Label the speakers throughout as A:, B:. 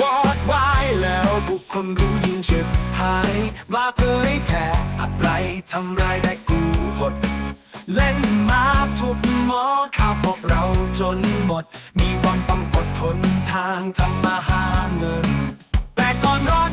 A: วอดวายแล้วบุคคลรู้ยิ่งเจ็บหาย มาเผยแผ่อะไรทำร้ายได้กูหด เล่นมาทุบหมอข้าพวกเราจนหมด มีความต้องอดทนทางทำมาหาเงิน แต่ก่อนรอ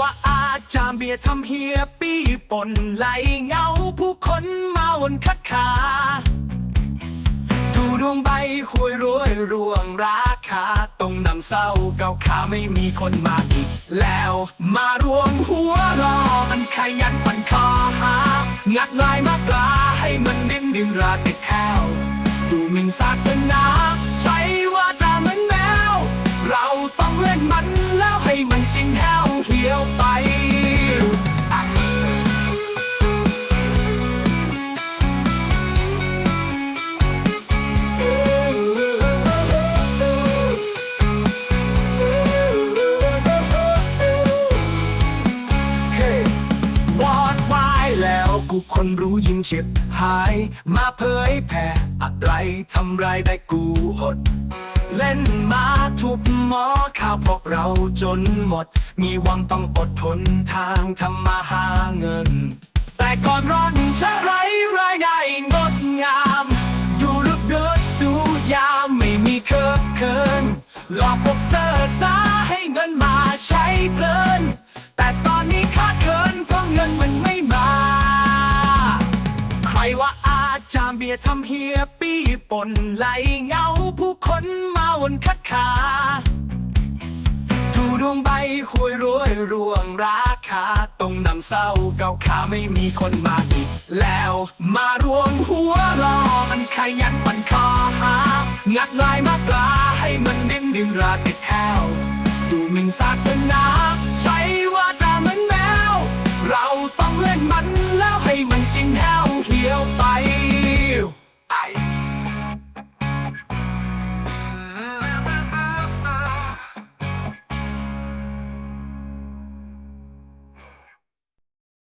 A: ว่าอาจารย์เบียร์ทำเฮียปี้ปนไหลเงาผู้คนมาวนคัดขาดูดวงใบหวยรวยร่วงราคาต้องนำเศร้าเก่าขาไม่มีคนมาอีกแล้วมารวมหัวรอมันขยันปันคอหา งัดลายมากราให้มันนิ่มนิ่มราติดแถวดูมิ่นศาสนา แล้วกูคนรู้ยิ่งเฉียบหาย มาเผยแผ่อะไรทำไรายได้กูหด เล่นมาทุบหมอข้าวพวกเราจนหมด มีวังต้องอดทนทางทำมาหาเงิน แต่ก่อนร้อนเช้ไรรา ว่าอาจารย์เบียร์ทำเฮียปี้ปนไหลเงาผู้คนมาวนคัดขาดูดวงใบหวยรวยร่วงราคาต้องนำเศร้าเก่าขาไม่มีคนมาอีกแล้วมารวมหัวรอมันขยันมันคอหา งัดลายมากราให้มันนิ่มนิ่มราติดแถวดูมินศาสนา